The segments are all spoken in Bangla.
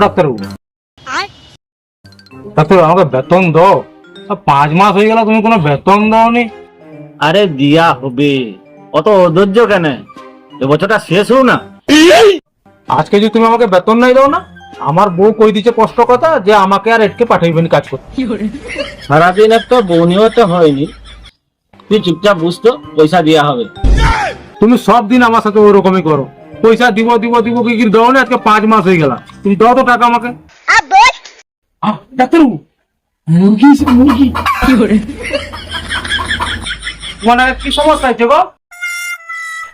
ডাক্তারবাবু। আমাকে বেতন দাও। পাঁচ মাস হয়ে গেল তুমি কোনো বেতন দাওনি। আরে দিয়া হবে। অত অধৈর্য কেন? এ বছরটা শেষ হোক না। আজকে যদি তুমি আমাকে বেতন নাই দাও না আমার বউ কই দিচ্ছে কষ্ট কথা যে আমাকে আর এটকে পাঠাইবেন কাজ করতে। সারাদিন একটা বনিও তো হয়নি। তুই চুপচাপ বুঝতো পয়সা দেওয়া হবে। তুমি সব দিন আমার সাথে ওরকমই করো। পয়সা দিব দিব দিব কি কি দাও না আজকে পাঁচ মাস হয়ে গেল তুমি দাও তো টাকা আমাকে। আহ, ডাক্তারবাবু মুরগি এসে মুরগি। মানে কি সমস্যা হয়েছে গো?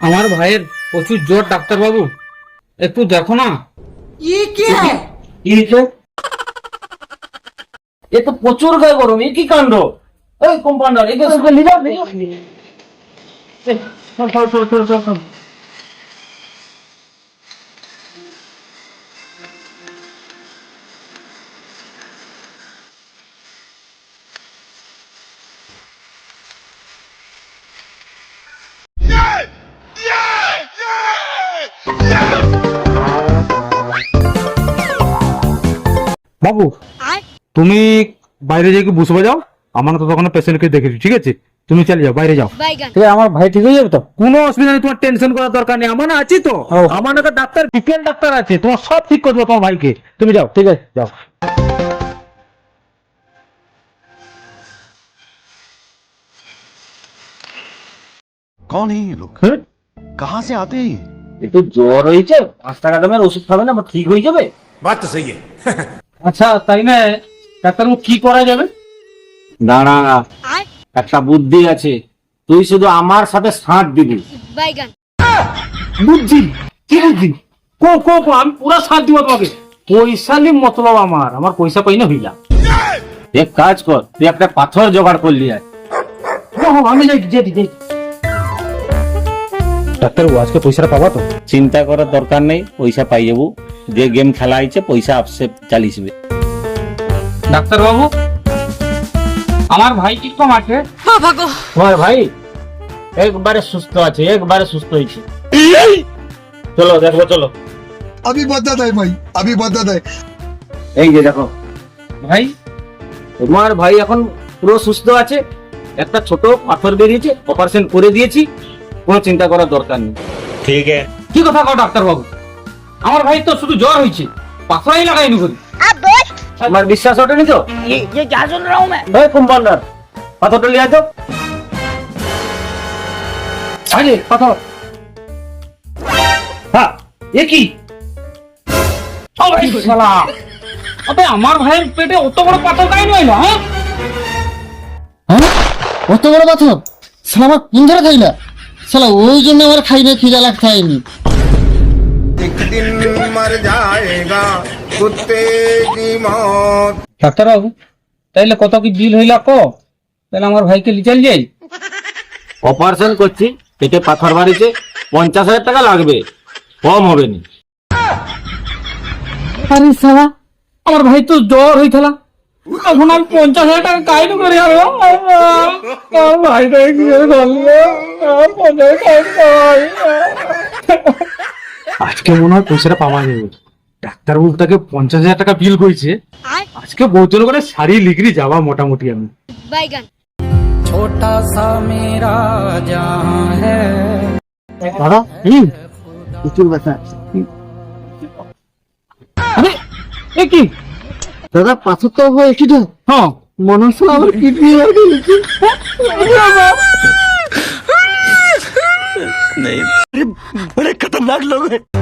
আমার ভাইয়ের প্রচুর জ্বর ডাক্তারবাবু। একটু দেখো না। ই কি? হয়েছে এ তো প্রচুর গায়ে গরম এ কি কাণ্ড? এই কম্পাউন্ডার একে সঙ্গে লিজা বাবু তুমি বাইরে যেয়ে কি বসে যাও আমার তো তখন পেশেন্টকে দেখেছি ঠিক আছে? তুমি চলে যাও বাইরে যাও ঠিক আছে আমার ভাই ঠিক হয়ে যাবে তো কোনো অসুবিধা নেই তোমার টেনশন করার দরকার নেই আমার আছি তো আমার না ডাক্তার বিপিএল ডাক্তার আছে তোমার সব ঠিক করে করবো তোমার ভাইকে তুমি যাও ঠিক আছে যাও কন এই লোক কাহা সে আতে একটু জ্বর হয়েছে পাঁচ টাকা দামের ওষুধ খাবে না ঠিক হয়ে যাবে বাত তো সেই আচ্ছা তাই না ডাক্তারবাবু কি করা যাবে দাঁড়া একটা বুদ্ধি আছে। তুই শুধু আমার সাথে সাঁত দিবি। বুদ্ধি? কি বুদ্ধি? কো কো কো আমি পুরো সাথ দিব তোমাকে। পয়সা নিয়ে মতলব আমার। আমার পয়সা পাই না হইলা। এক কাজ কর তুই একটা পাথর জোগাড় করলি আয়। আমি যাই যাই ডাক্তারবাবু আজকে পয়সাটা পাবা তো? চিন্তা করার দরকার নেই পয়সা পাই যাব। যে গেম খেলা হয়েছে পয়সা আপসে ডাক্তার ডাক্তারবাবু আমার ভাই কীরকম আছে? বাবা গো তোমার ভাই একবারে সুস্থ আছে একবারে সুস্থ হয়েছে। চলো দেখো চলো। আমি বদলা দেয় ভাই আমি বদলা দেয়। এই যে দেখো। ভাই? তোমার ভাই এখন পুরো সুস্থ আছে একটা ছোট পাথর বেরিয়েছে অপারেশন করে দিয়েছি কোনো চিন্তা করার দরকার নেই। ঠিক আছে। কি কথা কও ডাক্তার বাবু আমার ভাই তো শুধু জ্বর হয়েছে পাথরাই লাগাইনি করি তোমার বিশ্বাস ওঠেনি তো ये क्या सुन रहा हूँ मैं এই কম্পাউন্ডার পাথরটা লিয়ে আয় তো আরে পাথর হ্যাঁ এ কি আবে শালা আবে আমার ভাইয়ের পেটে অত বড় পাথর কাই নইলো হ্যাঁ অত বড় পাথর শালা আমার কোন ধরে খাইলা শালা ওই জন্য আমার খাই না খিদা লাগতে হয়নি एक दिन मर जाएगा कुत्ते की मौत ডাক্তারবাবু তাইলে কত কি বিল হইলা কো তাহলে আমার ভাইকে লিচাল যাই অপারেশন করছি পেটে পাথর বাড়িছে পঞ্চাশ হাজার টাকা লাগবে কম হবে না আরে শালা আমার ভাই তো জ্বর হইছিল এখন আমি পঞ্চাশ হাজার টাকা কাইন করে যাবো আমার ভাইটা কি করে ধরলো পঞ্চাশ আজকে মনে হয় পয়সাটা পাওয়া যাবে ডাক্তারবাবু তাকে পঞ্চাশ হাজার টাকা বিল করেছে আজকে বহুজন করে শাড়ি লিগড়ি যাওয়া মোটামুটি আমি। বাইগান। দাদা হুম প্রচুর ব্যথা আরে এ কি? দাদা পাথর তো হয় কি হ্যাঁ মনে হচ্ছে আমার কিডনি बड़े खतरनाक लोग हैं।